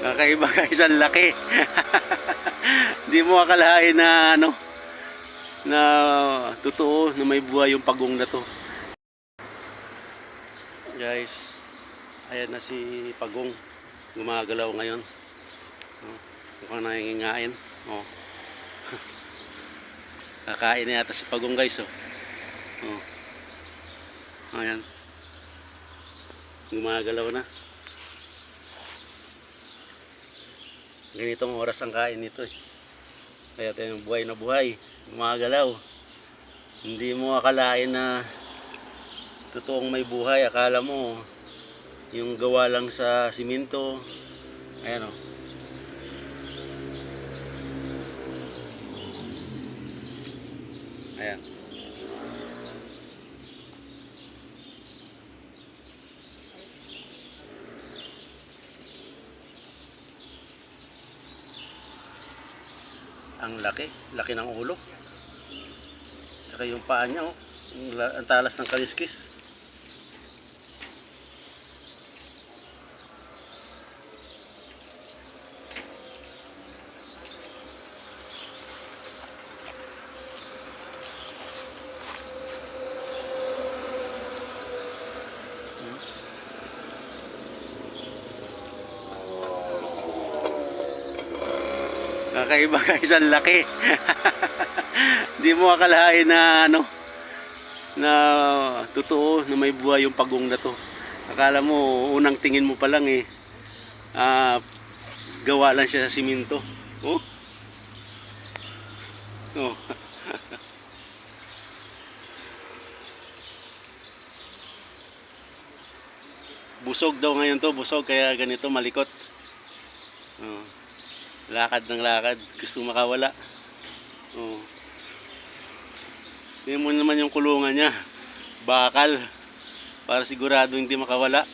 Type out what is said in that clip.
Kakaiba guys, ang laki. Hindi mo akalain na ano na totoo na may buhay yung pagong na to. Guys, ayan na si Pagong. Gumagalaw ngayon. Oh, mukhang nangingain. Oh. Kakain na yata si Pagong guys. Oh. Oh. Ayan. Gumagalaw na. Ganitong oras ang kain nito eh. Kaya tayong buhay na buhay. Gumagalaw. Hindi mo akalain na totoong may buhay. Akala mo yung gawa lang sa simento. Ayan o. Ayan. Ang laki, laki ng ulo. Tsaka yung paa niya, oh. Ang, la- ang talas ng kaliskis. Kakaiba guys, ang laki. Hindi mo akalain na ano na totoo na may buhay yung pagong na to. Akala mo unang tingin mo pa lang eh ah, gawa lang siya sa simento. Oh. Oh. busog daw ngayon to, busog kaya ganito malikot. Oh. Lakad ng lakad, gusto makawala. Oh. Tingnan mo naman yung kulungan niya. Bakal. Para sigurado hindi makawala.